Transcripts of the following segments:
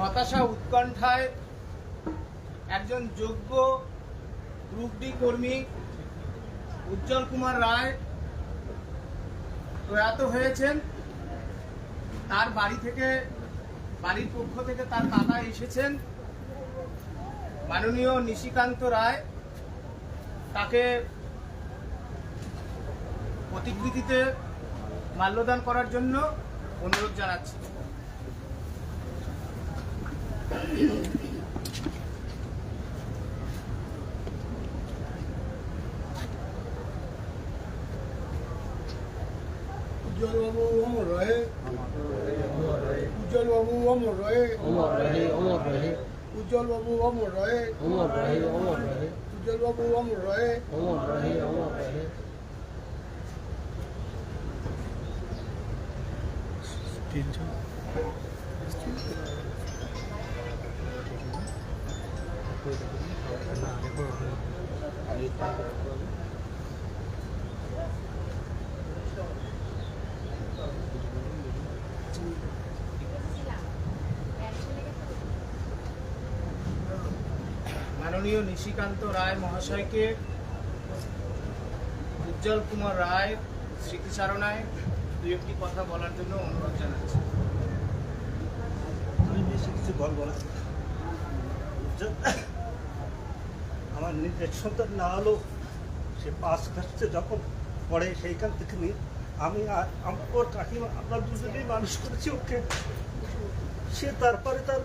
হতাশা উৎকণ্ঠায় একজন যোগ্য গ্রুপ ডি কর্মী উজ্জ্বল কুমার রায় প্রয়াত হয়েছেন। তার বাড়ি থেকে, বাড়ির পক্ষ থেকে তার কাকা এসেছেন। মাননীয় নিশিকান্ত রায় তাকে প্রতিকৃতিতে মাল্যদান করার জন্য অনুরোধ জানাচ্ছি। উজ্জ্বলবাবু অমর রয়ে উজ্জ্বলবাবু অমর রয়ে অমর রহে অমর রহে উজ্জ্বলবাবু অমর রয়ে অমর রহে অমর রহে উজ্জ্বলবাবু অমর রয়ে অমর রহে অমর রহে মাননীয় নিশিকান্ত রায় মহাশয়কে উজ্জ্বল কুমার রায় স্মৃতিচারণায় দু একটি কথা বলার জন্য অনুরোধ জানাচ্ছি। আমি বেশি কিছু বলব না। আমার নিজের সন্তান না হলেও সে পাঁচ ক্লাসে যখন পড়ে সেইখান থেকে নিয়ে আমি আর আমার ওর কাকিমা, আমরা দুজনেই মানুষ করেছি ওকে। সে তারপরে তার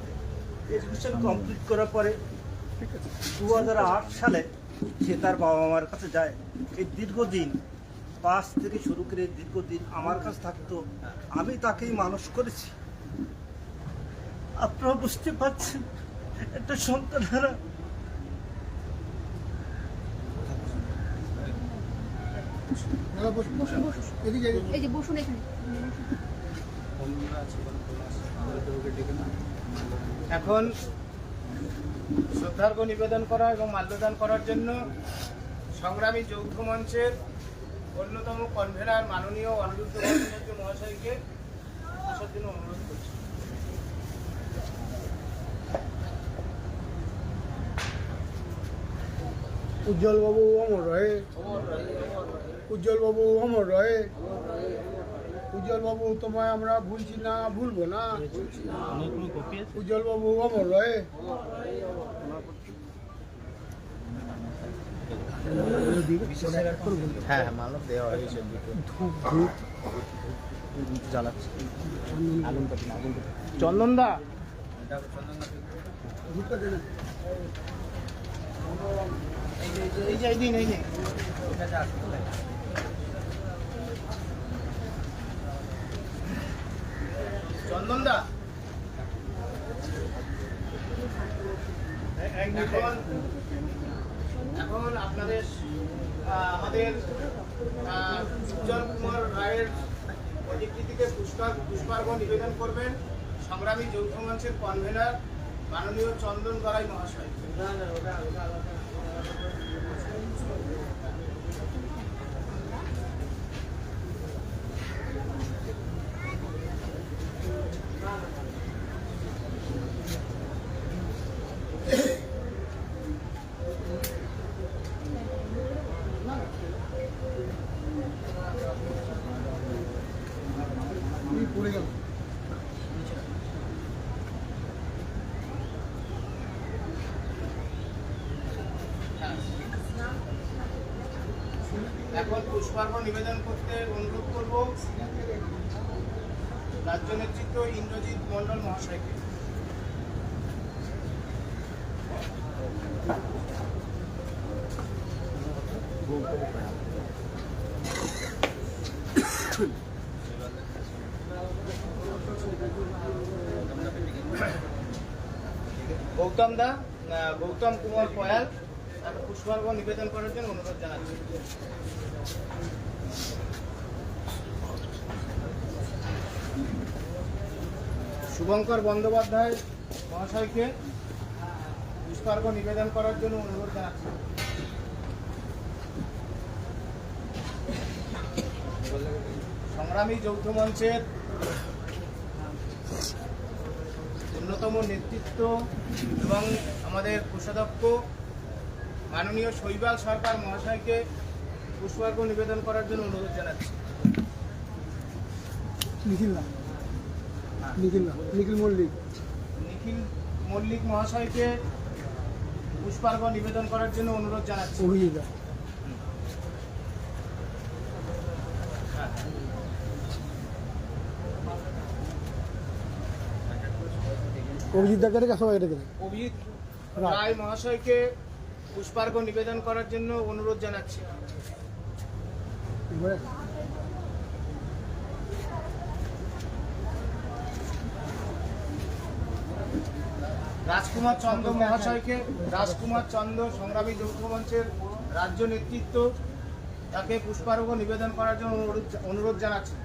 এডুকেশন কমপ্লিট করার পরে দু হাজার আট সালে সে তার বাবা মার কাছে যায়। এই দীর্ঘদিন পাঁচ থেকে শুরু করে দীর্ঘদিন আমার কাছে থাকতো। আমি তাকেই মানুষ করেছি। আপনারা বুঝতে পারছেন? একটা সন্তান হারা। দাদা বসুন বসুন বসুন। এদিকে এদিকে। এই যে বসুন এখানে। এখন শ্রদ্ধার্ঘ নিবেদন করা এবং মাল্যদান করার জন্য সংগ্রামী যৌথ মঞ্চের অন্যতম কনভেনার মাননীয় অনিরুদ্ধ ভট্টাচার্য মহাশয়কে আসার জন্য অনুরোধ করছি। উজ্জ্বলবাবু অমর রয়ে। উজ্জ্বলবাবু অমর রয়ে। উজ্জ্বলবাবু তোমায় আমরা ভুলছি না, ভুলবো না। উজ্জ্বলবাবু অমর রয়ে। হ্যাঁ হ্যাঁ দেওয়া হয়েছে চন্দনদা দেন চন্দনদা। এখন এখন আপনাদের আমাদের আহ, কুমার রায়ের প্রতিকৃতিতে পুষ্পার পুষ্পার্ঘ নিবেদন করবেন সংগ্রামী যৌথ মঞ্চের কনভেনার মাননীয় চন্দন গড়াই মহাশয়। আমি পড়ে গেল এখন পুষ্পার্ঘ নিবেদন করতে অনুরোধ করব রাজ্য নেতৃত্ব ইন্দ্রজিৎ মন্ডল মহাশয়কে। গৌতম দা গৌতম কুমার পয়াল নিবেদন করার জন্য অনুরোধ শুভঙ্কর বন্দ্যোপাধ্যায় মহাশয়কে পুষ্পার্ঘ নিবেদন করার জন্য অনুরোধ জানাচ্ছি। সংগ্রামী যৌথ মঞ্চের অন্যতম নেতৃত্ব এবং আমাদের কোষাধ্যক্ষ মাননীয় শৈবাল সরকার মহাশয়কে পুষ্পার্ঘ নিবেদন করার জন্য অনুরোধ জানাচ্ছি। নিখিল না নিখিল নিখিল মল্লিক। নিখিল মল্লিক মহাশয়কে পুষ্পার্ঘ নিবেদন করার জন্য অনুরোধ জানাচ্ছি। অভিজিৎ দাকে রেখে সবাই রেখে দেয় অভিজিৎ। রায় মহাশয়কে পুষ্পার্ঘ নিবেদন করার জন্য অনুরোধ জানাচ্ছি। রাজকুমার চন্দ্র মহাশয়কে রাজকুমার চন্দ্র সংগ্রামী যৌথ মঞ্চের রাজ্য নেতৃত্ব তাকে পুষ্পার্ঘ নিবেদন করার জন্য অনুরোধ অনুরোধ জানাচ্ছি।